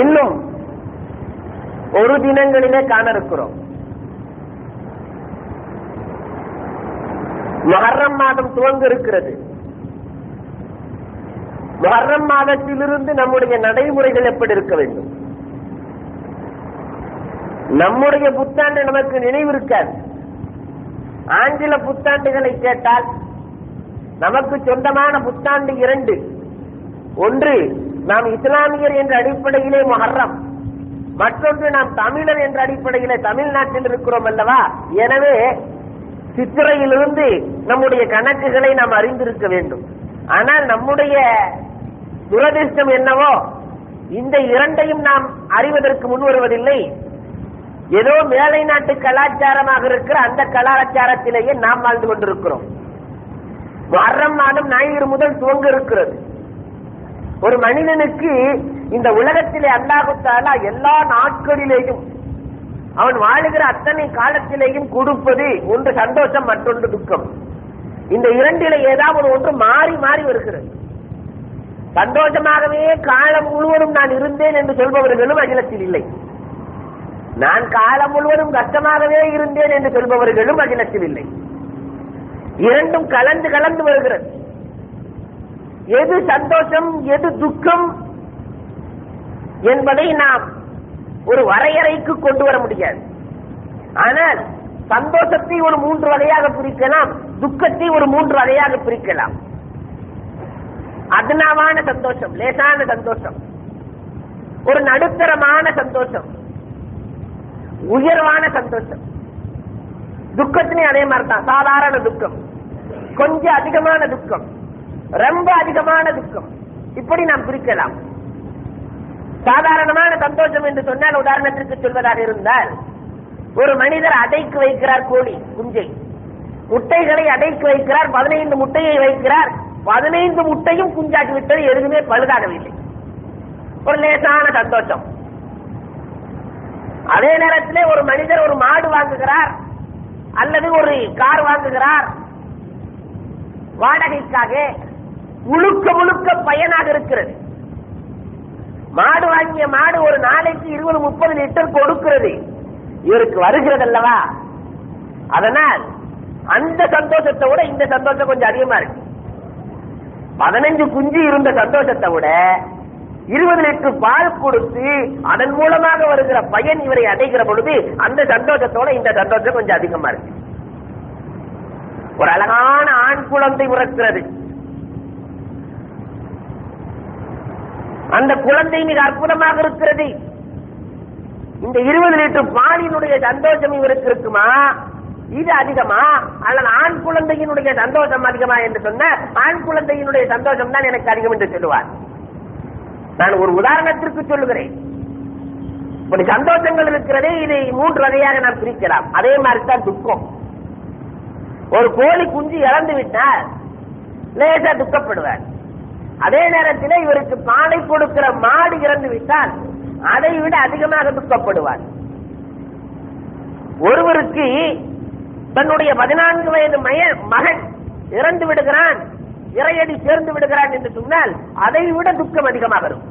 இன்னும் ஒரு தினங்களிலே காண இருக்கிறோம் மொஹர்ரம் மாதம் துவங்க இருக்கிறது மொஹர்ரம் மாதத்திலிருந்து நம்முடைய நடைமுறைகள் எப்படி இருக்க வேண்டும்? நம்முடைய புத்தாண்டு நமக்கு நினைவு இருக்காது. ஆங்கில புத்தாண்டுகளை கேட்டால் நமக்கு சொந்தமான புத்தாண்டு இரண்டு. ஒன்று நாம் இஸ்லாமியர் என்ற அடிப்படையிலே மொஹர்ரம். மற்றொன்று நாம் தமிழர் என்ற அடிப்படையிலே தமிழ்நாட்டில் இருக்கிறோம் அல்லவா? எனவே சித்திரையிலிருந்து நம்முடைய கணக்குகளை நாம் அறிந்திருக்க வேண்டும். ஆனால் நம்முடைய துரதிருஷ்டம் என்னவோ இந்த இரண்டையும் நாம் அறிவதற்கு முன் வருவதில்லை. ஏதோ மேலை நாட்டு கலாச்சாரமாக இருக்கிற அந்த கலாச்சாரத்திலேயே நாம் வாழ்ந்து கொண்டிருக்கிறோம். மரம் மாதம் ஞாயிறு முதல் துவங்க இருக்கிறது. ஒரு மனிதனுக்கு இந்த உலகத்திலே அல்லாஹுத்தாலா எல்லா நாட்களிலேயும் அவன் வாழுகிற அத்தனை காலத்திலேயும் கொடுப்பது ஒன்று சந்தோஷம் மற்றொன்று துக்கம். இந்த இரண்டிலே ஏதாவது ஒன்று மாறி மாறி வருகிறது. சந்தோஷமாகவே காலம் முழுவதும் நான் இருந்தேன் என்று சொல்பவர்களும் அகிலத்தில் இல்லை. நான் காலம் முழுவதும் கஷ்டமாகவே இருந்தேன் என்று சொல்பவர்களும் அகிலத்தில் இல்லை. இரண்டும் கலந்து கலந்து வருகிறது. எது சந்தோஷம் எது துக்கம் என்பதை நாம் ஒரு வரையறைக்கு கொண்டு வர முடியாது. ஆனால் சந்தோஷத்தை ஒரு மூன்று வகையாக பிரிக்கலாம் துக்கத்தை ஒரு மூன்று வகையாக பிரிக்கலாம். அதனாவான சந்தோஷம் லேசான சந்தோஷம். ஒரு நடுத்தரமான சந்தோஷம். உயர்வான சந்தோஷம். துக்கத்தினே அதே மாதிரி தான் சாதாரண துக்கம். கொஞ்சம் அதிகமான துக்கம். ரொம்ப அதிகமான துக்கம். இப்படி நாம் பிரிக்கலாம். சாதாரணமான சந்தோஷம் என்று சொன்னால் உதாரணத்திற்கு சொல்வதாக இருந்தால் ஒரு மனிதர் அடைக்கு வைக்கிறார் கோழி குஞ்சை. முட்டைகளை அடைக்கு வைக்கிறார் பதினைந்து முட்டையை வைக்கிறார். பதினைந்து முட்டையும் குஞ்சாக்கி விட்டது எதுவுமே பழுதாகவில்லை. ஒரு லேசான சந்தோஷம். அதே நேரத்தில் ஒரு மனிதர் ஒரு மாடு வாங்குகிறார் அல்லது ஒரு கார் வாங்குகிறார். வாடகைக்காக முழுக்க முழுக்க பயனாக இருக்கிறது. மாடு வாங்கிய மாடு ஒரு நாளைக்கு இருபது முப்பது லிட்டர் கொடுக்கிறது. இவருக்கு வருகிறது அல்லவா? அதனால் அந்த சந்தோஷத்தை விட இந்த சந்தோஷம் கொஞ்சம் அதிகமா இருக்கு. பதினஞ்சு குஞ்சு இருந்த சந்தோஷத்தை விட இருபது லிட்டர் பால் கொடுத்து அதன் மூலமாக வருகிற பயன் இவரை அடைகிற பொழுது அந்த சந்தோஷத்தோட இந்த சந்தோஷம் கொஞ்சம் அதிகமா இருக்கு. ஒரு அழகான ஆண் குழந்தை உறக்கிறது அந்த குழந்தை மிக அற்புதமாக இருக்கிறது. இந்த இருபது லிட்டர் பாலினுடைய சந்தோஷம் இவருக்கு இருக்குமா? இது அதிகமா? அல்லது ஆண் குழந்தையினுடைய சந்தோஷம் அதிகமா என்று சொன்ன ஆண் குழந்தையினுடைய சந்தோஷம் தான் எனக்கு அதிகம் என்று சொல்லுவார். நான் ஒரு உதாரணத்திற்கு சொல்லுகிறேன். இப்படி சந்தோஷங்கள் இருக்கிறதே இதை மூன்று வகையாக நாம் பிரிக்கலாம். அதே மாதிரி தான் துக்கம். ஒரு கோழி குஞ்சு இறந்து விட்டால் லேசா துக்கப்படுவார். அதே நேரத்தில் இவருக்கு பாலை கொடுக்கிற மாடு இறந்து விட்டால் அதை விட அதிகமாக துக்கப்படுவார். ஒருவருக்கு தன்னுடைய பதினான்கு வயது மகன் இறந்து விடுகிறான் இறையடி சேர்ந்து விடுகிறான் என்று சொன்னால் அதை விட துக்கம் அதிகமாக இருக்கும்.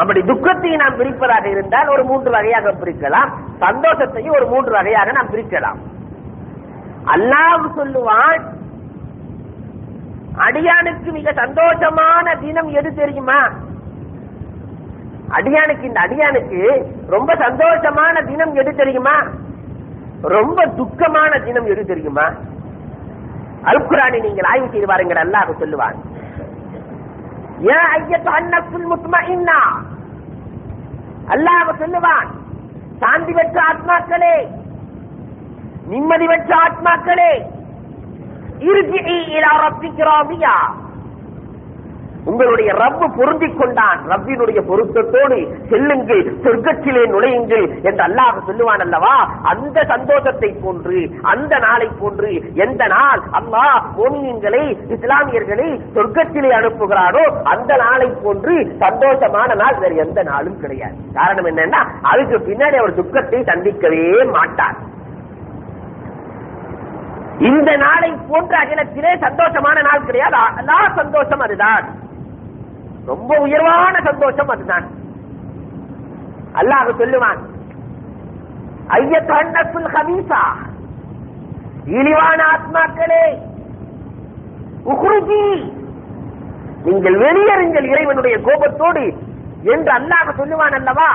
அப்படி துக்கத்தை நாம் பிரிப்பதாக இருந்தால் ஒரு மூன்று வகையாக பிரிக்கலாம். சந்தோஷத்தையும் ஒரு மூன்று வகையாக நாம் பிரிக்கலாம். அல்லாஹ் சொல்லுவான் அடியானுக்கு மிக சந்தோஷமான தினம் எது தெரியுமா? அடியானுக்கு இந்த அடியானுக்கு ரொம்ப சந்தோஷமான தினம் எது தெரியுமா? ரொம்ப துக்கமான தினம் எது தெரியுமா? அல்குரானை நீங்கள் ஆய்வு செய்து பாருங்கள் அல்லாஹ் சொல்லுவான். யா ஐயத்து அன்னக்குள் முத்துமா இன்னா அல்லாஹ் சொல்லுவான் சாந்தி பெற்ற ஆத்மாக்களே நிம்மதி பெற்ற ஆத்மாக்களே இறுதி இலா ரப்பிக்கு ராதியா உங்களுடைய ரப்பு பொருந்திக் கொண்டான். ரப்பினுடைய பொருத்தத்தோடு செல்லுங்கள் சொர்க்கத்திலே நுழையுங்கள் என்று அல்லாஹ் சொல்லுவான் அல்லவா? அந்த சந்தோஷத்தை போன்று அந்த நாளை போன்று எந்த நாள் அல்லாஹ் மோமியன்களை இஸ்லாமியர்களை சொர்க்கத்திலே அனுப்புகிறாரோ அந்த நாளை போன்று சந்தோஷமான நாள் வேறு எந்த நாளும் கிடையாது. காரணம் என்னன்னா அதுக்கு பின்னாடி அவர் துக்கத்தை சந்திக்கவே மாட்டார். இந்த நாளை போன்ற அகிலத்திலே சந்தோஷமான நாள் கிடையாது. எல்லா சந்தோஷம் அதுதான். ரொம்ப உயர்வான சந்தோஷம் அதுதான். அல்லாஹ் சொல்லுவான் ஐயத்தன்னசுல் ஹமீசா இழிவான ஆத்மாக்களே உஹ்ருஜி. நீங்கள் வெளியறிஞ்சல் இறைவனுடைய கோபத்தோடு என்று அல்லாஹ் சொல்லுவான் அல்லவா?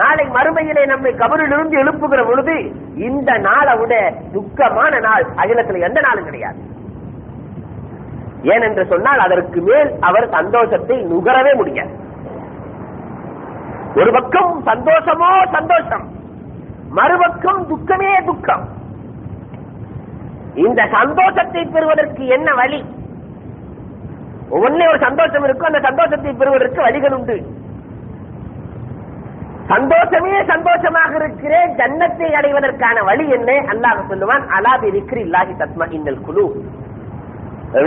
நாளை மறுமையிலே நம்மை கபரிலிருந்து எழுப்புகிற பொழுது இந்த நாளை விட துக்கமான நாள் அகிலத்தில் எந்த நாளும் கிடையாது. ஏனென்று சொன்னால் அதற்கு மேல் அவர் சந்தோஷத்தை நுகரவே முடியாது. ஒரு பக்கம் சந்தோஷமோ சந்தோஷம் மறுபக்கம் துக்கமே துக்கம். இந்த சந்தோஷத்தை பெறுவதற்கு என்ன வழி? ஒவ்வொன்னே ஒரு சந்தோஷம் இருக்கும் அந்த சந்தோஷத்தை பெறுவதற்கு வழிகள் உண்டு. சந்தோஷமே சந்தோஷமாக இருக்கிறேன். ஜன்னத்தை அடைவதற்கான வழி என்ன? அல்லாஹ் சொல்லுவான் அலாபி விக்ரி இல்லாஹி தத்மா இன்னல் குழு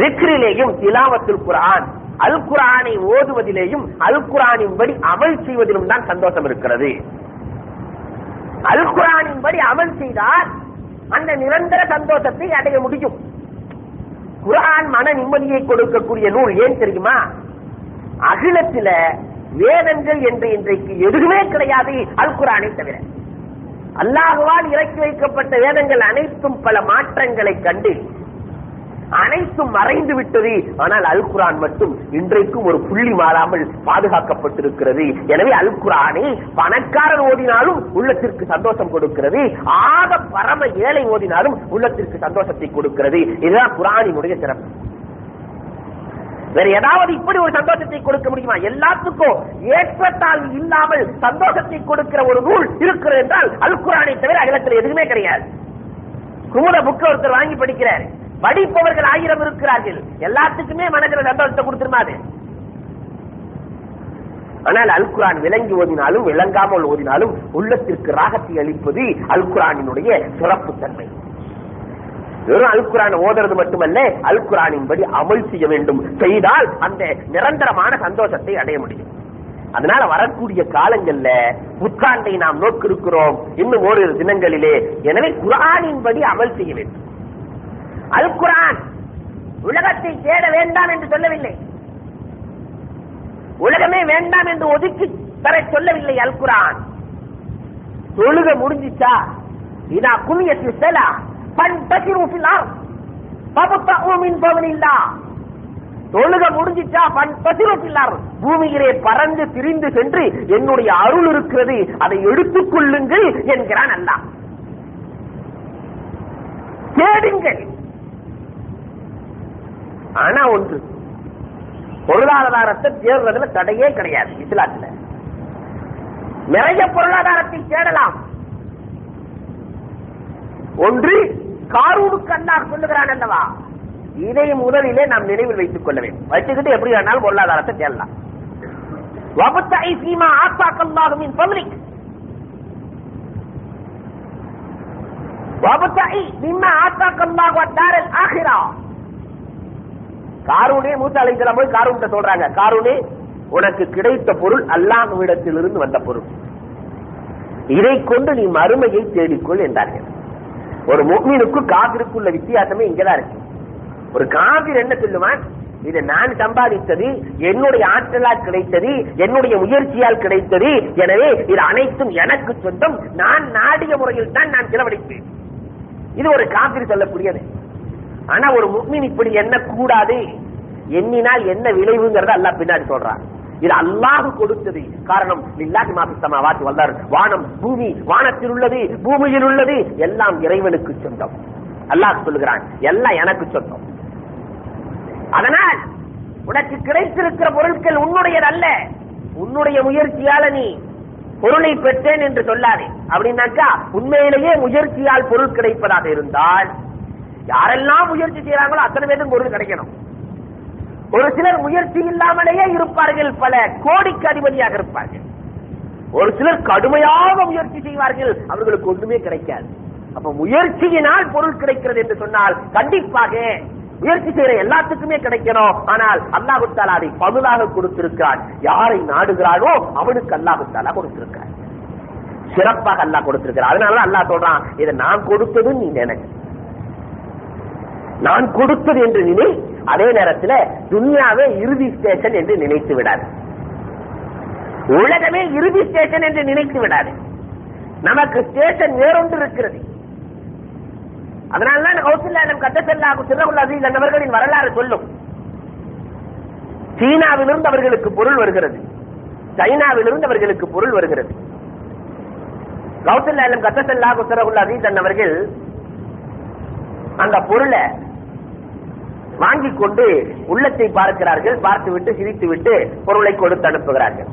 விக்ரிலேயும் திலாவத்துல் குரான் அல் குரானை ஓதுவதிலேயும் அல் குரானின் படி அமல் செய்வதிலும் தான் சந்தோஷம் இருக்கிறது. அல் குரானின் படி அமல் செய்தால் அந்த நிரந்தர சந்தோஷத்தை அடைய முடியும். குரான் மன நிம்மதியை கொடுக்கக்கூடிய நூல் ஏன் தெரியுமா? அகிலத்தில வேதங்கள் என்று இன்றைக்கு எதுவுமே கிடையாது அல் குரானை தவிர. அல்லாஹுவால் இறக்கி வைக்கப்பட்ட வேதங்கள் அனைத்தும் பல மாற்றங்களை கண்டு அனைத்தும் மறைந்து விட்டது. ஆனால் அல் குரான் மட்டும் இன்றைக்கும் ஒரு புள்ளி மாறாமல் பாதுகாக்கப்பட்டிருக்கிறது. எனவே அல் குரானை பணக்காரர் ஓதினாலும் உள்ளத்திற்கு சந்தோஷம் கொடுக்கிறது. ஆக பரம ஏழை ஓதினாலும் உள்ளத்திற்கு சந்தோஷத்தை கொடுக்கிறது. இதுதான் குரானினுடைய சிறப்பு. வேற ஏதாவது இப்படி ஒரு சந்தோஷத்தை கொடுக்க முடியுமா? எல்லாத்துக்கும் ஏற்றத்தாழ்வு இல்லாமல் சந்தோஷத்தை கொடுக்கிற ஒரு நூல் இருக்கிறது என்றால் அல் குரானை தவிர அகிலத்தில் எதுவுமே கிடையாது. குமுத புக்க ஒருத்தர் வாங்கி படிக்கிறார். படிப்பவர்கள் ஆயிரம் இருக்கிறார்கள். எல்லாத்துக்குமே மனதில் சந்தோஷத்தை கொடுத்துருமாது ஆனால் அல் குரான் விளங்கி ஓதினாலும் விளங்காமல் ஓதினாலும் உள்ளத்திற்கு ராகத்தை அளிப்பது அல் குரானினுடைய சிறப்பு தன்மை வெறும் அல்குரான் ஓதுறது மட்டுமல்ல அல்குரானின் படி அமல் செய்ய வேண்டும். செய்தால் அந்த நிரந்தரமான சந்தோஷத்தை அடைய முடியும். அதனால வரக்கூடிய காலங்கள்ல புத்தாண்டை நாம் நோக்கிருக்கிறோம் இன்னும் ஓரிரு தினங்களிலே. எனவே குரானின் படி அமல் செய்ய வேண்டும். அல் குரான் உலகத்தை தேட வேண்டாம் என்று சொல்லவில்லை. உலகமே வேண்டாம் என்று ஒதுக்கி தர சொல்லவில்லை அல் குரான் தொழுக முடிஞ்சிச்சா? இதா குமிய செலா. பண்டசிரு ஃபில் பபத்தஉ மின் பவனில்லா. தொழுக முடிஞ்சிச்சா பண்டசிரு பூமியிலே பறந்து திரிந்து சென்று என்னுடைய அருள் இருக்கிறது. அதை எடுத்துக் கொள்ளுங்கள் என்கிறான் அல்லாஹ். தேடுங்கள். ஆனா ஒன்று பொருளாதாரத்தை தேடுறதுல தடையே கிடையாது இஸ்லாத்துல. நிறைய பொருளாதாரத்தை தேடலாம். ஒன்று காரூனுக்கு அல்லாஹ் சொல்லுகிறான் அல்லவா? இதை முதலிலே நாம் நினைவில் வைத்துக் கொள்ள வேண்டும். வச்சுக்கிட்டு எப்படி வேணாலும் பொருளாதாரத்தை தேடலாம். வபத்தை சீமா ஆத்தாக்கல்லாகும் பப்ளிக். வபத்தை நிம்ம ஆத்தாக்கல்லாக அத்தாரல் ஆகிரா. காரூனே மூத்த அலைஹிஸ்ஸலாம் போய் காரூன்ட்ட சொல்றாங்க. காரூனே உனக்கு கிடைத்த பொருள் அல்லாஹ்விடத்திலிருந்து வந்த பொருள். இதை கொண்டு நீ மறுமையை தேடிக்கொள் என்றார்கள். ஒரு முக்மீனுக்கு காபிருக்குள்ள வித்தியாசமே இங்கதான் இருக்கு. ஒரு காபிர் என்ன சொல்லுவான்? இது நான் சம்பாதித்தது என்னுடைய ஆற்றலால் கிடைத்தது என்னுடைய முயற்சியால் கிடைத்தது எனவே இது அனைத்தும் எனக்கு சொந்தம் நான் நாடிய முறையில் தான் நான் செலவழிப்பேன். இது ஒரு காபிர் சொல்லக்கூடியது. ஆனா ஒரு முக்மின் இப்படி என்ன கூடாது எண்ணினால் என்ன விளைவுங்கிறத எல்லாம் பின்னாடி சொல்றான். இது அல்லாஹ் கொடுத்தது. காரணம் இல்லாஹி மாபித்தமா வாத்தி வந்தார் வானம் பூமி வானத்தில் உள்ளது பூமியில் உள்ளது எல்லாம் இறைவனுக்கு சொந்தம். அல்லாஹ் சொல்லுகிறான் எல்லாம் எனக்கு சொந்தம். அதனால் உனக்கு கிடைத்திருக்கிற பொருட்கள் உன்னுடையது அல்ல. உன்னுடைய முயற்சியால நீ பொருளை பெற்றேன் என்று சொல்லாதே. அப்படின்னாக்கா உண்மையிலேயே முயற்சியால் பொருள் கிடைப்பதாக இருந்தால் யாரெல்லாம் முயற்சி செய்யறாங்களோ அத்தனை பேரும் பொருள் கிடைக்கணும். ஒரு சிலர் முயற்சி இல்லாமலேயே இருப்பார்கள் பல கோடிக்கு அதிபதியாக இருப்பார்கள். ஒரு சிலர் கடுமையாக முயற்சி செய்வார்கள் அவர்களுக்கு ஒன்றுமே கிடைக்காது. அப்ப முயற்சியினால் பொருள் கிடைக்கிறது என்று சொன்னால் கண்டிப்பாக முயற்சி செய்யற எல்லாத்துக்குமே கிடைக்கணும். ஆனால் அல்லாஹு தாலா அதை பகுதாக கொடுத்திருக்கிறான். யாரை நாடுகிறானோ அவனுக்கு அல்லாஹுத்தாலா கொடுத்திருக்கிறான். சிறப்பாக அல்லாஹ் கொடுத்திருக்கிறான். அதனால அல்லாஹ் சொல்றான் இதை நான் கொடுத்ததுன்னு நீ நினைச்சு நான் கொடுத்தது என்று நினை அதே நேரத்தில் துன்யாவே இறுதி ஸ்டேஷன் என்று நினைத்து விடாது. உலகமே இறுதி ஸ்டேஷன் என்று நினைத்து விடாது. நமக்கு ஸ்டேஷன் வேறொன்று இருக்கிறது. அதனால்தான் கௌசல்யாலம் கத்தசல்லாகும் சிறகுல் அசீஸ் என்பவர்களின் வரலாறு சொல்லும். சீனாவிலிருந்து அவர்களுக்கு பொருள் வருகிறது. சைனாவிலிருந்து அவர்களுக்கு பொருள் வருகிறது. கௌசல்யாலம் கத்தசல்லாகும் சிறகுல் அசீஸ் என்பவர்கள் அந்த பொருளை வாங்கிக் கொண்டு உள்ளத்தை பார்க்கிறார்கள் பார்த்துவிட்டு சிரித்துவிட்டு பொருளை கொடுத்து அனுப்புகிறார்கள்.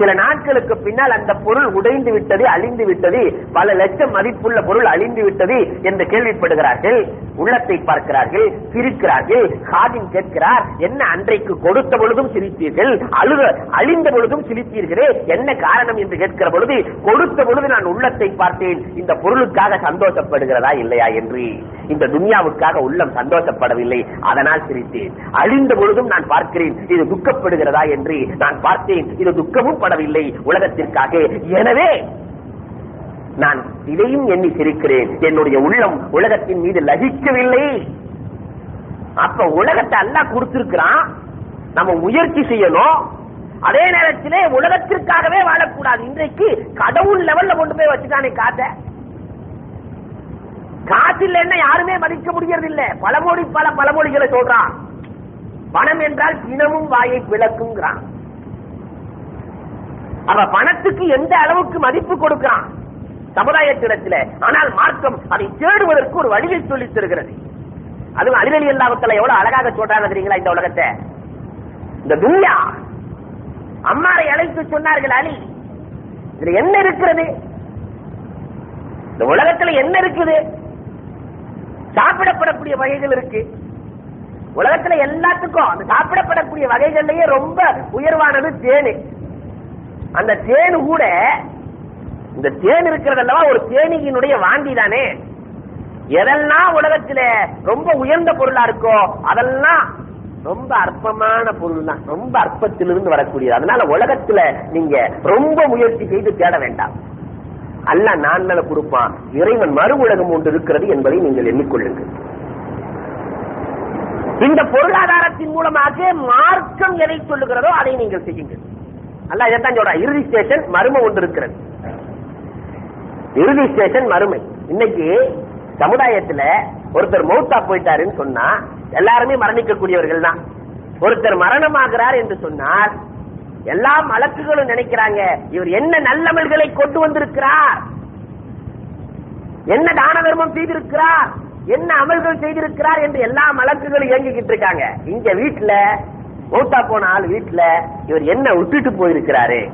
சில நாட்களுக்கு பின்னால் அந்த பொருள் உடைந்து விட்டது அழிந்து விட்டது பல லட்சம் மதிப்புள்ள பொருள் அழிந்து விட்டது என்று கேள்விப்படுகிறார்கள் உள்ளத்தை பார்க்கிறார்கள் சிரிக்கிறார்கள் காதின் கேட்கிறார் என்ன அன்றைக்கு கொடுத்த பொழுதும் சிரித்தீர்கள் அழுத அழிந்த பொழுதும் சிரித்தீர்களே என்ன காரணம் என்று கேட்கிற பொழுது கொடுத்த பொழுது நான் உள்ளத்தை பார்த்தேன் இந்த பொருளுக்காக சந்தோஷப்படுகிறதா இல்லையா என்று. இந்த துன்யாவுக்காக உள்ளம் சந்தோஷப்படவில்லை அதனால் சிரித்தேன். அழிந்த பொழுதும் நான் பார்க்கிறேன் இது துக்கப்படுகிறதா என்று நான் பார்த்தேன் இது துக்கமும் படவில்லை உலகத்திற்காக. எனவே நான் இதையும் எண்ணி சிரிக்கிறேன். என்னுடைய உள்ளம் உலகத்தின் மீது லகிக்கவில்லை அப்ப உலகத்தை அல்ல கொடுத்திருக்கிறான். நம்ம முயற்சி செய்யணும். அதே நேரத்திலே உலகத்திற்காகவே வாழக்கூடாது. இன்றைக்கு கடவுள் லெவல்ல கொண்டு போய் வச்சுட்டானே காத்த காசு இல்லைன்னா யாருமே மதிக்க முடியறது இல்ல பல மொழி பல பல மொழிகளை சொல்றான். பணம் என்றால் பிணமும் வாயை விளக்குங்கிறான் அவ பணத்துக்கு எந்த அளவுக்கு மதிப்பு கொடுக்கிறான்? சமுதாயத்திடத்தில் ஆனால் மார்க்கம் அதை தேடுவதற்கு ஒரு வழியை சொல்லித் தருகிறது. அதுவும் அலிவலி இல்லாமத்தில் எவ்வளவு அழகாக சொல்றாங்க தெரியுங்களா இந்த உலகத்தை? இந்த துன்யா. அம்மாரை அழைத்து சொன்னார்கள் அலி இதுல என்ன இருக்கிறது? இந்த உலகத்துல என்ன இருக்குது? சாப்பிடப்படக்கூடிய வகைகள் இருக்கு. உலகத்துல எல்லாத்துக்கும் அந்த சாப்பிடப்படக்கூடிய வகைகள்லயே ரொம்ப உயர்வானது தேனு. அந்த தேனு கூட இந்த தேன் இருக்கிறதெல்லாம் ஒரு தேனியினுடைய வாந்தி தானே. எதெல்லாம் உலகத்தில ரொம்ப உயர்ந்த பொருளா இருக்கோ அதெல்லாம் ரொம்ப அற்பமான பொருள் தான் ரொம்ப அற்பத்திலிருந்து வரக்கூடியது. அதனால உலகத்துல நீங்க ரொம்ப முயற்சி செய்து தேட வேண்டாம். அல்ல நான் கொடுப்பான். இறைவன் மறு உலகம் ஒன்று இருக்கிறது என்பதை நீங்கள் எண்ணிக்கொள்ளுங்கள். இந்த பொருளாதாரத்தின் மூலமாக மார்க்கம் எதை சொல்லுகிறதோ அதை நீங்கள் செய்யுங்கள். அல்ல இதைத்தான் சொல்றான் இறுதி ஸ்டேஷன் மறுமை ஒன்று இருக்கிறது. இறுதி ஸ்டேஷன் மறுமை. இன்னைக்கு சமுதாயத்துல ஒருத்தர் மௌத்தா போயிட்டாருன்னு சொன்னா எல்லாருமே மரணிக்கக்கூடியவர்கள் தான். ஒருத்தர் மரணமாகிறார் என்று சொன்னால் எல்லா மலக்குகளும் நினைக்கிறாங்க இவர் என்ன நல்லமல்களை கொண்டு வந்திருக்கிறார்? என்ன தான தர்மம் செய்திருக்கிறார்? என்ன அமல்கள் செய்திருக்கிறார் என்று எல்லா மலக்குகளும் இயங்கிக்கிட்டு இருக்காங்க. இங்க வீட்டுல மௌத்தா போன ஆள் வீட்டுல இவர் என்ன விட்டுட்டு போயிருக்கிறாரு.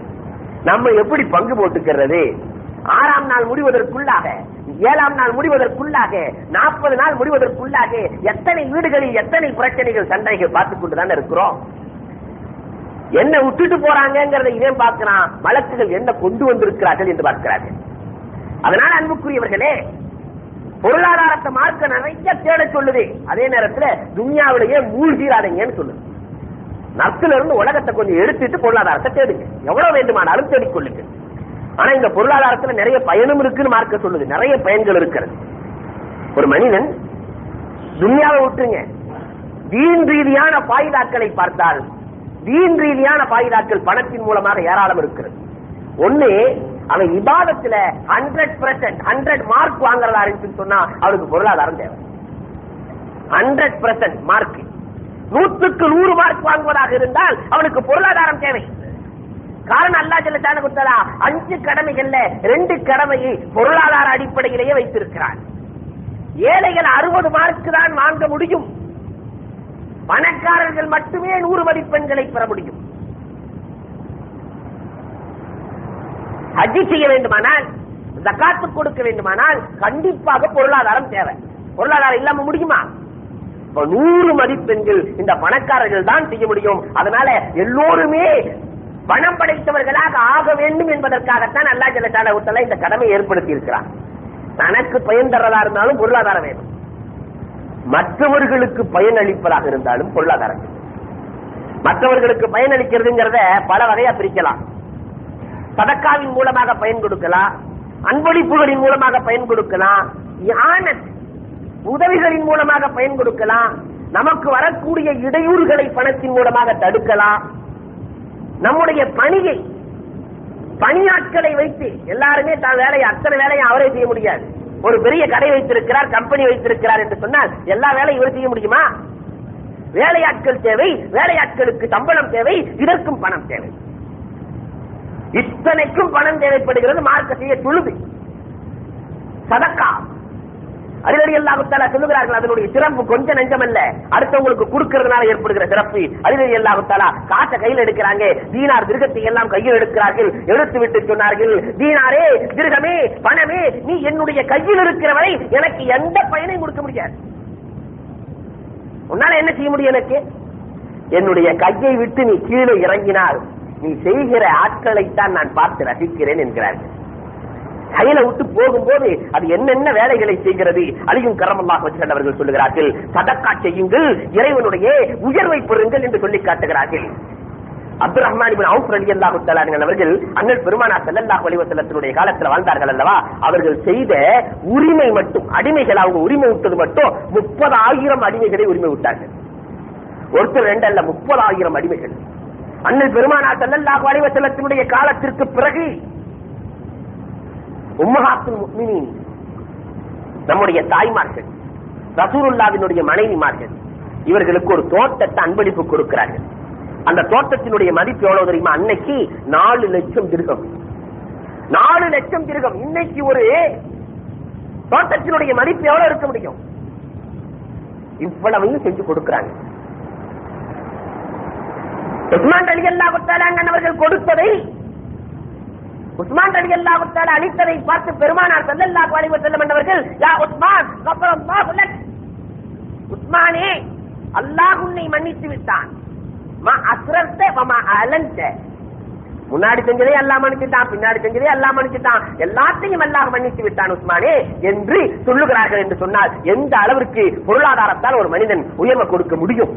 நம்ம எப்படி பங்கு போட்டுக்கிறது? ஆறாம் நாள் முடிவதற்குள்ளாக ஏழாம் நாள் முடிவதற்குள்ளாக நாற்பது நாள் முடிவதற்குள்ளாக எத்தனை வீடுகளில் எத்தனை பிரச்சனைகள் சண்டைகள் பார்த்துக் கொண்டுதான் இருக்கிறோம்? என்ன விட்டுட்டு போறாங்கிறத இவன் பார்க்கிறான். வழக்குகள் என்ன கொண்டு வந்திருக்கிறார்கள் என்று பார்க்கிறார்கள். அதனால அன்புக்குரியவர்களே பொருளாதாரத்தை மார்க்க நிறைய தேட சொல்லுது. அதே நேரத்துல துன்யாவிலேயே மூழ்கிறாதீங்கன்னு சொல்லுது. நர்த்துல இருந்து உலகத்தை கொஞ்சம் எடுத்துட்டு பொருளாதாரத்தை தேடுங்க. எவ்வளவு வேண்டுமானாலும் தேடிக்கொள்ளுங்க. ஆனா இந்த பொருளாதாரத்துல நிறைய பயனும் இருக்குன்னு மார்க்க சொல்லுது. நிறைய பயன்கள் இருக்கிறது. ஒரு மனிதன் துன்யாவை விட்டுருங்க. தீன் ரீதியான பாயிதாக்களை பார்த்தால் தீன் ரீதியான பாயிதாக்கள் பணத்தின் மூலமாக ஏராளம் இருக்கிறது. ஒண்ணு அவன் இபாதத்துல ஹண்ட்ரட் பர்சன்ட் ஹண்ட்ரட் மார்க் வாங்குறதா இருந்துச்சுன்னு சொன்னா அவனுக்கு பொருளாதாரம் தேவை. ஹண்ட்ரட் பர்சன்ட் மார்க் நூற்றுக்கு நூறு மார்க் வாங்குவதாக இருந்தால் அவனுக்கு பொருளாதாரம் தேவை. காரணம் அல்லா செல்ல தான கொடுத்ததா? அஞ்சு கடமைகள்ல ரெண்டு கடமையை பொருளாதார அடிப்படையிலேயே வைத்திருக்கிறார் ஏழைகள் அறுபது மார்க் தான் வாங்க முடியும். பணக்காரர்கள் மட்டுமே நூறு மதிப்பெண்களை பெற முடியும். ஹஜ்ஜி செய்ய வேண்டுமானால் ஜக்காத்து கொடுக்க வேண்டுமானால் கண்டிப்பாக பொருளாதாரம் தேவை. பொருளாதாரம் இல்லாம முடியுமா? நூறு மதிப்பெண்கள் இந்த பணக்காரர்கள் தான் செய்ய முடியும். அதனால எல்லோருமே பணம் படைத்தவர்களாக ஆக வேண்டும் என்பதற்காகத்தான் அல்லா ஜலசால உத்தல இந்த கடமை ஏற்படுத்தி இருக்கிறார் தனக்கு பயன் தரதா இருந்தாலும் பொருளாதாரம் வேணும் மற்றவர்களுக்கு பயன் அளிப்பதாக இருந்தாலும் பொருளாதாரம் மற்றவர்களுக்கு பயன் அளிக்கிறதுங்கிறத பல வகையா பிரிக்கலாம். சதக்காவின் மூலமாக பயன் கொடுக்கலாம். அன்பளிப்புகளின் மூலமாக பயன் கொடுக்கலாம். யானத் உதவிகளின் மூலமாக பயன் கொடுக்கலாம். நமக்கு வரக்கூடிய இடையூறுகளை பணத்தின் மூலமாக தடுக்கலாம். நம்முடைய பணியை பணியாட்களை வைத்து எல்லாருமே தான் வேலையை அத்தனை வேலையை அவரே செய்ய முடியாது. ஒரு பெரிய கடை வைத்திருக்கிறார் கம்பெனி வைத்திருக்கிறார் என்று சொன்னால் எல்லா வேலையும் இவர் செய்ய முடியுமா? வேலையாட்கள் தேவை வேலையாட்களுக்கு சம்பளம் தேவை இதற்கும் பணம் தேவை. இத்தனைக்கும் பணம் தேவைப்படுகிறது மார்க்கத்தையே துழுது சதக்கா. அதிரடி அல்லாஹுத்தாலா சொல்லுகிறார்கள் அதனுடைய சிறப்பு கொஞ்சம் நெஞ்சமல்ல. அடுத்தவங்களுக்கு கொடுக்கறதுனால ஏற்படுகிற சிறப்பு. அதிரடி அல்லாஹுத்தாலா காசை கையில் எடுக்கிறாங்க. தீனார் திருகத்தை எல்லாம் கையில் எடுக்கிறார்கள். எடுத்து விட்டு சொன்னார்கள் தீனாரே திருகமே பணமே நீ என்னுடைய கையில் இருக்கிறவரை எனக்கு எந்த பயனையும் கொடுக்க முடியாது. உன்னால என்ன செய்ய முடியும் எனக்கு? என்னுடைய கையை விட்டு நீ கீழே இறங்கினால் நீ செய்கிற ஆட்களைத்தான் நான் பார்த்து ரசிக்கிறேன் என்கிறார்கள். கையில விட்டு போகும்போது அது என்னென்ன வேலைகளை செய்கிறது? அழியும் கரமல்லாக வச்சு அவர்கள் சொல்லுகிறார்கள் சதக்கா செய்யுங்கள் இறைவனுடைய உயர்வை பெறுங்கள் என்று சொல்லி காட்டுகிறார்கள். அப்துல் ரஹ்மான் இப்னு அவுஃப் ரலியல்லாஹு தஆலா அவர்கள் அண்ணல் பெருமானா செல்லல்லாஹ் வலிவசல்லத்தினுடைய காலத்தில் வாழ்ந்தார்கள் அல்லவா? அவர்கள் செய்த உரிமை மட்டும் அடிமைகள் அவங்க உரிமை விட்டது மட்டும் முப்பது ஆயிரம் அடிமைகளை உரிமை விட்டார்கள். ஒருத்தர் ரெண்டு அல்ல முப்பதாயிரம் அடிமைகள். அண்ணல் பெருமானா செல்லல்லாஹ் வலிவசல்லத்தினுடைய காலத்திற்கு பிறகு உம்மஹாத்துல் முஃமினீன் நம்முடைய தாய்மார்கள் ரசூருல்லாவினுடைய மனைவிமார்கள் இவர்களுக்கு ஒரு தோட்டத்தை அன்பளிப்பு கொடுக்கிறார்கள். அந்த தோட்டத்தினுடைய மதிப்பு எவ்வளவு தெரியுமா? அன்னைக்கு நாலு லட்சம் திருகம். நாலு லட்சம் திருகம். இன்னைக்கு ஒரு தோட்டத்தினுடைய மதிப்பு எவ்வளவு இருக்க முடியும்? இவ்வளவையும் செஞ்சு கொடுக்கிறாங்க. உஸ்மான் அலி அல்லா அவர்கள் கொடுத்ததை உஸ்மான் அலி அல்லாஹ் அளித்ததை பார்த்து பெருமானார் ஸல்லல்லாஹு அலைஹி வஸல்லம் என்றவர்கள் யா உஸ்மான் உஸ்மானே அல்லாஹ் உன்னை மன்னித்து விட்டான். முன்னாடி செஞ்சதே அல்லாஹ் மன்னிச்சுட்டான் பின்னாடி செஞ்சதே அல்லாஹ் மன்னிச்சுட்டான். எல்லாத்தையும் அல்லாஹ் மன்னித்து விட்டான் உஸ்மானே என்று சொல்லுகிறார்கள் என்று சொன்னால் எந்த அளவிற்கு பொருளாதாரத்தால் ஒரு மனிதன் உயர்வை கொடுக்க முடியும்?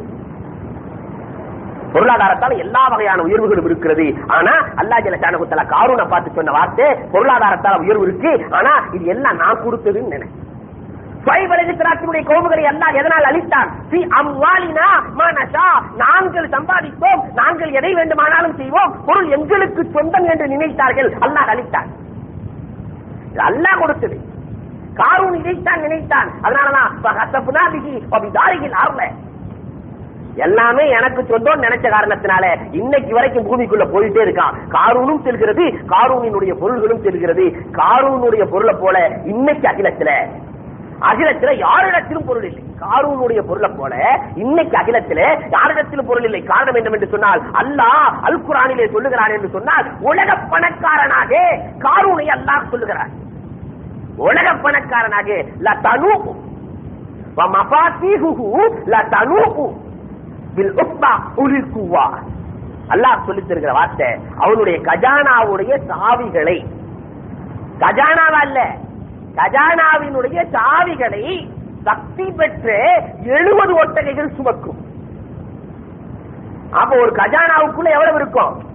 பொருளாதாரத்தால் எல்லா வகையான உயர்வுகளும் இருக்கிறது. ஆனா அல்லா ஜல சாணகுத்தல காரூனை பார்த்து சொன்ன வார்த்தை பொருளாதாரத்தால் உயர்வு இருக்கு. ஆனா இது எல்லாம் நான் கொடுத்ததுன்னு நினை. சுவைவலகத்தினுடைய கோபுகளை எல்லாம் எதனால் அளித்தான் சி அம்வாலினா மனசா நாங்கள் சம்பாதித்தோம் நாங்கள் எதை வேண்டுமானாலும் செய்வோம் பொருள் எங்களுக்கு சொந்தம் என்று நினைத்தார்கள். அல்லாஹ் அளித்தான் அல்லாஹ் கொடுத்தது. காரூன் இதைத்தான் நினைத்தான். அதனாலதான் தாரிகள் ஆர்ல எல்லாமே எனக்கு சொந்தம் நினைச்ச காரணத்தினால இன்னைக்கு வரைக்கும் பூமிக்குள்ள போயிட்டே இருக்கான். காரூனும் செல்கிறது காரூனினுடைய பொருள்களும் செல்கிறது. காரூனுடைய பொருளை போல இன்னைக்கு அகிலத்துல. அகிலத்துல யாரிடத்திலும் பொருள் இல்லை. காரூனுடைய பொருளை போல இன்னைக்கு அகிலத்துல யாரிடத்திலும் பொருள் இல்லை. காரணம் என்னவென்று சொன்னால் அல்லாஹ் அல் குரானிலே சொல்லுகிறான் என்று சொன்னால் உலக பணக்காரனாக காரூனை அல்லாஹ் சொல்லுகிறார் உலக பணக்காரனாக அல்லாஹ் சொல்லி தருகிற வார்த்தை அவனுடைய கஜானாவுடைய சாவிகளை. கஜானாவா அல்ல கஜானாவினுடைய சாவிகளை சக்தி பெற்ற எழுபது ஒட்டகைகள் சுமக்கும். அப்ப ஒரு கஜானாவுக்குள்ள எவ்வளவு இருக்கும்?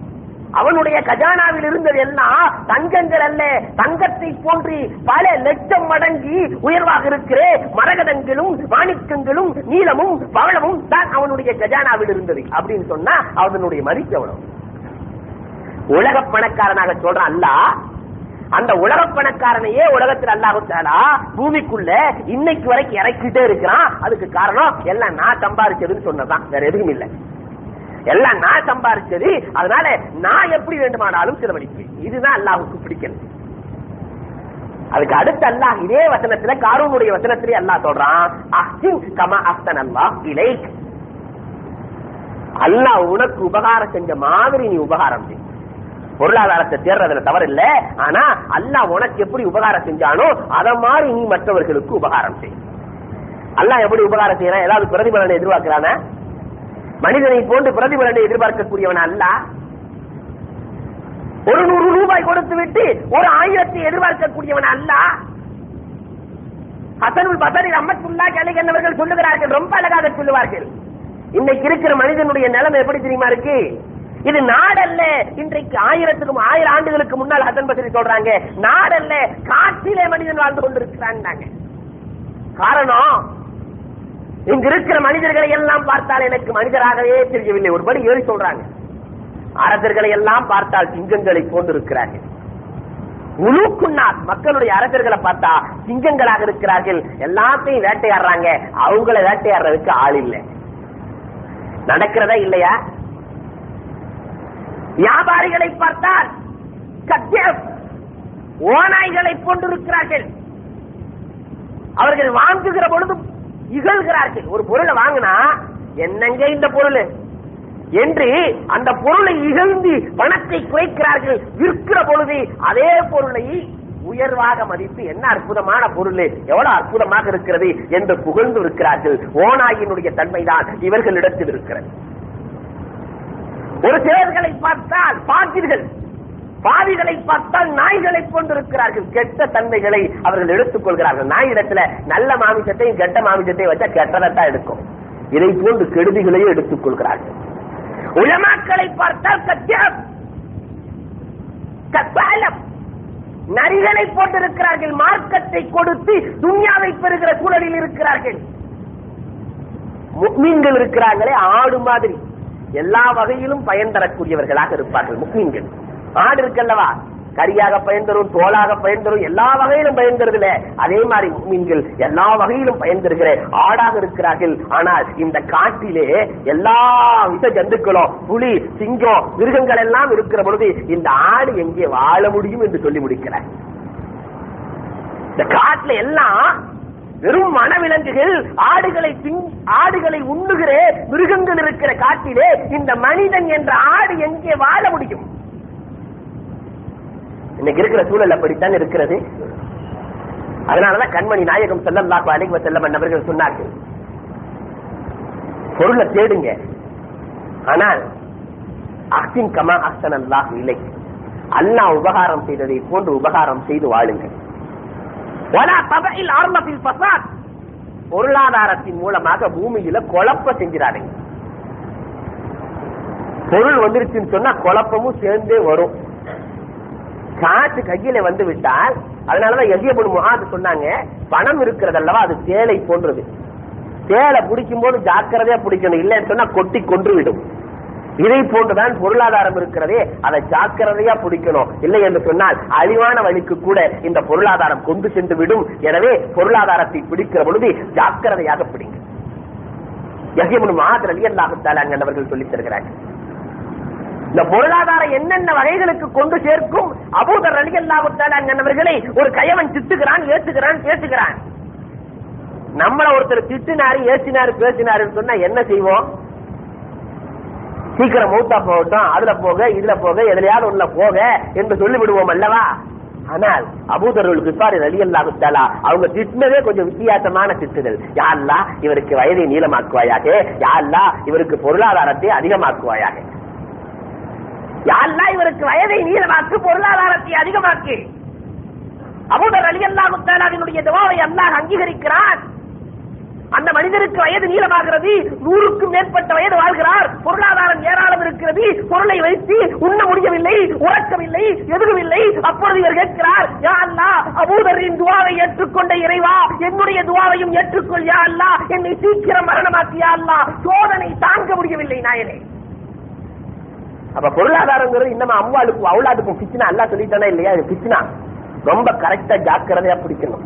அவனுடைய கஜானாவில் இருந்தது எல்லாம் தங்கங்கள் அல்ல தங்கத்தை போன்று பல லட்சம் மடங்கி உயர்வாக இருக்கிற மரகதங்களும் மாணிக்கங்களும் நீளமும் பவளமும் தான் அவனுடைய கஜானாவில் இருந்தது. அப்படின்னு சொன்னா அவனுடைய மதிப்பு எவ்வளவு? உலக பணக்காரனாக சொல்ற அல்ல அந்த உலக பணக்காரனையே உலகத்தில் அல்லாஹாலா பூமிக்குள்ள இன்னைக்கு வரைக்கும் இறக்கிட்டே இருக்கிறான். அதுக்கு காரணம் எல்லாம் நான் சம்பாதிச்சதுன்னு சொன்னதான் வேற எதுவும் இல்லை. எல்லாம் நான் சம்பாதிச்சது அதனால நான் எப்படி வேண்டுமானாலும் செலவழிப்பேன். இதுதான் அல்லாஹுக்கு பிடிக்கிறது அதுக்கு அடுத்து அல்லாஹ் இதே வசனத்துல காரூனுடைய வசனத்திலே அல்லாஹ் சொல்றான் அஹ்சின் கமா அஹ்சன் அல்லாஹ் இலைக். அல்லாஹ் உனக்கு உபகாரம் செஞ்ச மாதிரி நீ உபகாரம் செய். பொருளாதாரத்தை தேர்றதுல தவறு இல்ல ஆனா அல்லாஹ் உனக்கு எப்படி உபகாரம் செஞ்சானோ அத மாதிரி நீ மற்றவர்களுக்கு உபகாரம் செய். அல்லாஹ் எப்படி உபகாரம் செய்யறான்? ஏதாவது பிரதிபலனை எதிர்பார்க்கிறானா? மனிதனை போன்று பிரதிபலனை எதிர்பார்க்கக்கூடியவன் அல்ல. ஒரு நூறு ரூபாய் கொடுத்து விட்டு ஒரு ஆயிரத்தை எதிர்பார்க்கக்கூடியவன் அல்ல. ஹசனுல் பசரி அம்மத்துல்லா கலைகண்ணவர்கள் சொல்லுகிறார்கள் ரொம்ப அழகாக சொல்லுவார்கள். இன்னைக்கு இருக்கிற மனிதனுடைய நிலைமை எப்படி தெரியுமா இருக்கு? இது நாடல்ல இன்றைக்கு ஆயிரத்துக்கும் ஆயிரம் ஆண்டுகளுக்கு முன்னால் ஹசன் பசரி சொல்றாங்க நாடல்ல காட்டிலே மனிதன் வாழ்ந்து கொண்டிருக்கிறாங்க காரணம் இங்க இருக்கிற மனிதர்களை எல்லாம் பார்த்தால் எனக்கு மனிதராகவே தெரியவில்லை. ஒருபடி ஏறி சொல்றாங்க. அரசர்களை எல்லாம் பார்த்தால் சிங்கங்களை போன்றிருக்கிறார்கள். உழுக்குன்னார் மக்களுடைய அரசர்களை பார்த்தா சிங்கங்களாக இருக்கிறார்கள். எல்லாத்தையும் வேட்டையாடுறாங்க. அவங்கள வேட்டையாடுறதுக்கு ஆள் இல்லை. நடக்கிறதா இல்லையா? வியாபாரிகளை பார்த்தால் கத்தியம். ஓநாய்களை கொண்டிருக்கிறார்கள் அவர்கள் வாங்குகிற பொழுதும் இகழ்கிறார்கள். ஒரு பொருளை வாங்கினா என்னங்க இந்த பொருள்? என்று அந்த பொருளை இகழ்ந்து பணத்தை குறைக்கிறார்கள். விற்கிற பொழுது அதே பொருளை உயர்வாக மதித்து என்ன அற்புதமான பொருள்? எவ்வளவு அற்புதமாக இருக்கிறது என்று புகழ்ந்து இருக்கிறார்கள். ஓநாயினுடைய தன்மைதான் இவர்களிடத்தில் இருக்கிறது. ஒரு சிலர்களை பார்த்தால் பார்த்தீர்கள் பாவிகளை பார்த்தால் நாய்களை கொண்டிருக்கிறார்கள் கெட்ட தன்மைகளை அவர்கள் எடுத்துக் கொள்கிறார்கள் நாய் இடத்துல நல்ல மாமிசத்தையும் கெட்ட மாமிசத்தையும் வச்சா கெட்டதான் எடுக்கும். இதை போன்று கெடுதிகளையும் எடுத்துக் கொள்கிறார்கள் உலமாக்களை பார்த்தால் கத்தியம் கத்தாலம் நரிகளை போட்டிருக்கிறார்கள் மார்க்கத்தை கொடுத்து துன்யாவை பெறுகிற சூழலில் இருக்கிறார்கள். முக்மீன்கள் இருக்கிறார்களே ஆடு மாதிரி. எல்லா வகையிலும் பயன் தரக்கூடியவர்களாக இருப்பார்கள் முக்மீன்கள். ஆடு இருக்கல்லவா? கரியாக பயன் தரும் தோலாக பயன் தரும் எல்லா வகையிலும் பயன் தருதுல அதே மாதிரி மீன்கள் எல்லா வகையிலும் பயன் தருகிற ஆடாக இருக்கிறார்கள். ஆனால் இந்த காட்டிலே எல்லா வித ஜந்துக்களும் புலி சிங்கம் மிருகங்கள் எல்லாம் இருக்கிற பொழுது இந்த ஆடு எங்கே வாழ முடியும் என்று சொல்லி முடிக்கிறார். இந்த காட்டுல எல்லாம் வெறும் மனவிலங்குகள் ஆடுகளை ஆடுகளை உண்ணுகிற மிருகங்கள் இருக்கிற காட்டிலே இந்த மனிதன் என்ற ஆடு எங்கே வாழ முடியும்? இன்னைக்கு இருக்கிற சூழல் அப்படித்தான் இருக்கிறது. அதனாலதான் கண்மணி நாயகம் செல்லல்லாஹு அலைஹி செல்லம் நபர்கள் சொன்னார்கள். பொருளை தேடுங்க. ஆனால் அஹ்சின் கமா அஹ்சன் அல்லாஹ் இல்லை அல்லாஹ் உபகாரம் செய்ததை போன்று உபகாரம் செய்து வாழுங்கள். பொருளாதாரத்தின் மூலமாக பூமியில குழப்ப செஞ்சிடாதீங்க. பொருள் வந்துருச்சுன்னு சொன்னா குழப்பமும் சேர்ந்தே வரும். காசு கையில வந்து விட்டால் அதனாலதான் எதியபுல் முகாது சொன்னாங்க பணம் இருக்கிறது அல்லவா அது தேலை போன்றது. தேலை பிடிக்கும் போது ஜாக்கிரதையா பிடிக்கணும் இல்லைன்னு சொன்னா கொட்டி கொன்று விடும் இதை போன்றுதான் பொருளாதாரம் இருக்கிறதே அதை ஜாக்கிரதையா பிடிக்கணும். இல்லை என்று சொன்னால் அழிவான வழிக்கு கூட இந்த பொருளாதாரம் கொண்டு சென்று விடும் எனவே பொருளாதாரத்தை பிடிக்கிற பொழுது ஜாக்கிரதையாக பிடிங்க. யஹிமுன் மாதிரி அலி அவர்கள் சொல்லித் தருகிறார்கள். இந்த பொருளாதாரம் என்னென்ன வகைகளுக்கு கொண்டு சேர்க்கும்? அபூதர் அலி அல்லாஹு அவர்களை ஒரு கயவன் திட்டுகிறான் ஏற்றுகிறான் பேசுகிறான் நம்மள ஒருத்தர் திட்டினாரு ஏசினாரு பேசினாரு சொன்னா என்ன செய்வோம்? சீக்கிரம் மூத்தா போகட்டும் அதுல போக இதுல போக எதுலயாவது உள்ள போக என்று சொல்லி விடுவோம் அல்லவா? ஆனால் அபூதர்கள் கிஃபாரி அலி அல்லாஹு அவங்க திட்டினதே கொஞ்சம் வித்தியாசமான திட்டுதல் யாழ்லா இவருக்கு வயதை நீளமாக்குவாயாக. யாழ்லா இவருக்கு பொருளாதாரத்தை அதிகமாக்குவாயாக. யாழ்லா இவருக்கு வயதை நீளமாக்கு பொருளாதாரத்தை அதிகமாக்கு? அபூதர் அலி அல்லாஹு துவாவை அல்லாஹ் அங்கீகரிக்கிறான் அந்த மனிதருக்கு வயது நீளமாகிறது நூறுக்கும் மேற்பட்ட வயது வாழ்கிறார். பொருளாதாரம் ஏராளம் இருக்கிறது பொருளை வைத்து உண்ண முடியவில்லை உறக்கவில்லை எதுவுமில்லை. அப்பொழுது இவர் கேட்கிறார் யா அல்லா அபூதரின் துவாவை ஏற்றுக்கொண்ட இறைவா? என்னுடைய துவாவையும் ஏற்றுக்கொள் யா அல்லா என்னை சீக்கிரம் மரணமாக்கியா அல்லா சோதனை தாங்க முடியவில்லை நாயனே. அப்ப பொருளாதாரங்கிறது இன்னும் அம்மாளுக்கும் அவளாட்டுக்கும் பிச்சினா அல்லா சொல்லிட்டானா இல்லையா? இது பிச்சினா. ரொம்ப கரெக்டா ஜாக்கிரதையா பிடிக்கணும்.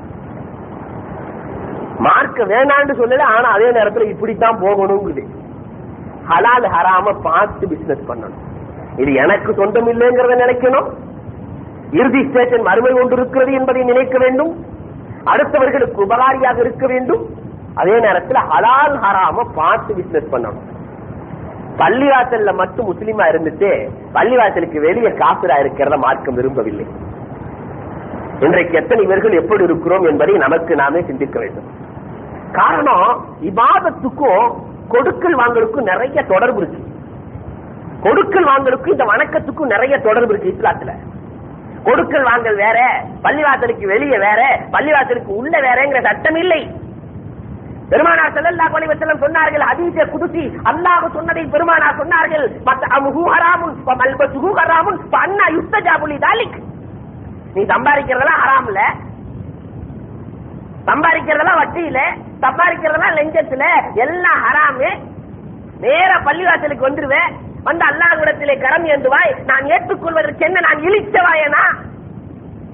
மார்க்க வேணான்னு சொல்லல ஆனா அதே நேரத்துல இப்படித்தான் போகணுங்குது. ஹலால் ஹராம பார்த்து பிசினஸ் பண்ணணும். இது எனக்கு சொந்தம் இல்லைங்கிறத நினைக்கணும். இறுதி ஸ்டேஷன் மறுமை கொண்டு இருக்கிறது என்பதை நினைக்க வேண்டும். அடுத்தவர்களுக்கு உபகாரியாக இருக்க வேண்டும். அதே நேரத்தில் ஹலால் ஹராம பார்த்து பிசினஸ் பண்ணணும். பள்ளிவாசல்ல மட்டும் முஸ்லீமா இருந்துட்டு பள்ளிவாசலுக்கு வெளியே காசுரா இருக்கிறத மார்க்கம் விரும்பவில்லை. இன்றைக்கு எத்தனை பேர்கள் எப்படி இருக்கிறோம் என்பதை நமக்கு நாமே சிந்திக்க வேண்டும். காரணம் இபாதத்துக்கும் கொடுக்கல் வாங்கலுக்கும் நிறைய தொடர்பு இருக்கு. கொடுக்கல் வாங்கலுக்கும் இந்த வணக்கத்துக்கும் நிறைய தொடர்பு இருக்கு இஸ்லாத்துல. கொடுக்கல் வாங்கல் வேற பள்ளிவாசலுக்கு வெளியே வேற பள்ளிவாசலுக்கு உள்ள வேறங்கிற சட்டம் இல்லை. பெருமானார் செல்லல்லா கொலை வஸல்லம் சொன்னார்கள் ஹதீஸே குதுசி அல்லாஹ் சொன்னதை பெருமானார் சொன்னார்கள் மத்அமுஹு ஹராமுன் வ மல்பசுஹு ஹராமுன் அண்ணா அன்னா யுஸ்தஜாபு லிதாலிக். நீ சம்பாதிக்கிறதெல்லாம் ஹராம்ல சம்பாதிக்கிறதெல்லாம் வட்டியில சம்பாதிக்கிறதெல்லாம் லெஞ்சத்துல எல்லாம் ஹராமு. நேர பள்ளிவாசலுக்கு வந்துருவேன். வந்து அல்லாஹ் அல்லாஹ்விடத்திலே கரம் ஏந்துவாய். நான் ஏற்றுக்கொள்வதற்கு என்ன நான் இழிச்சவாயனா?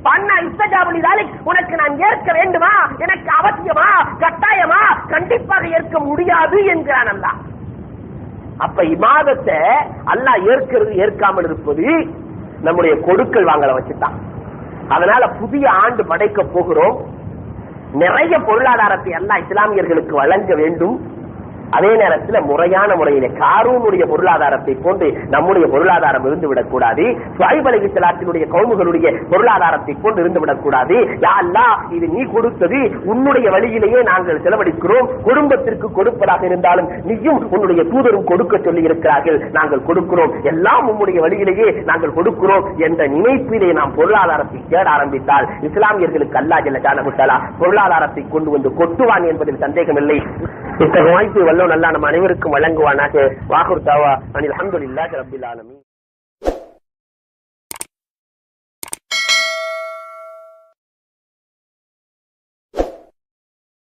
பண்ணா இஸ்தஜாபுலி தாலிக் உனக்கு நான் ஏற்க வேண்டுமா? எனக்கு அவசியமா? கட்டாயமா? கண்டிப்பாக ஏற்க முடியாது என்கிறான் அல்லாஹ். அப்ப இமாதத்தை அல்லாஹ் ஏற்கிறது ஏற்காமல் இருப்பது நம்முடைய கொடுக்கல் வாங்கல வச்சுட்டான். அதனால புதிய ஆண்டு படைக்க போகிறோம். நிறைய பொருளாதாரத்தை அல்லாஹ் இஸ்லாமியர்களுக்கு வழங்க வேண்டும். அதே நேரத்தில் முறையான முறையிலே காரூனுடைய பொருளாதாரத்தை போன்று நம்முடைய பொருளாதாரம் இருந்து கூடாது. சுவைப் அலி இஸ்லாத்தினுடைய கவுமுகளுடைய பொருளாதாரத்தை போன்று இருந்து விடக்கூடாது இது நீ கொடுத்தது உன்னுடைய வழியிலேயே நாங்கள் செலவழிக்கிறோம். குடும்பத்திற்கு கொடுப்பதாக இருந்தாலும் நீயும் உன்னுடைய தூதரும் கொடுக்க சொல்லி இருக்கிறார்கள் நாங்கள் கொடுக்கிறோம். எல்லாம் உன்னுடைய வழியிலேயே நாங்கள் கொடுக்கிறோம் என்ற நினைப்பிலே நாம் பொருளாதாரத்தை தேட ஆரம்பித்தால் இஸ்லாமியர்களுக்கு அல்லா ஜல்ல ஜானகுத்தலா பொருளாதாரத்தை கொண்டு வந்து கொட்டுவான் என்பதில் சந்தேகமில்லை. இத்தகைய வாய்ப்பு வல்ல நல்லா நம்ம அனைவருக்கும் வழங்குவானாக. வாகுர்தாவா அனில் அஹமதுல்லாஹி ரபில் ஆலமி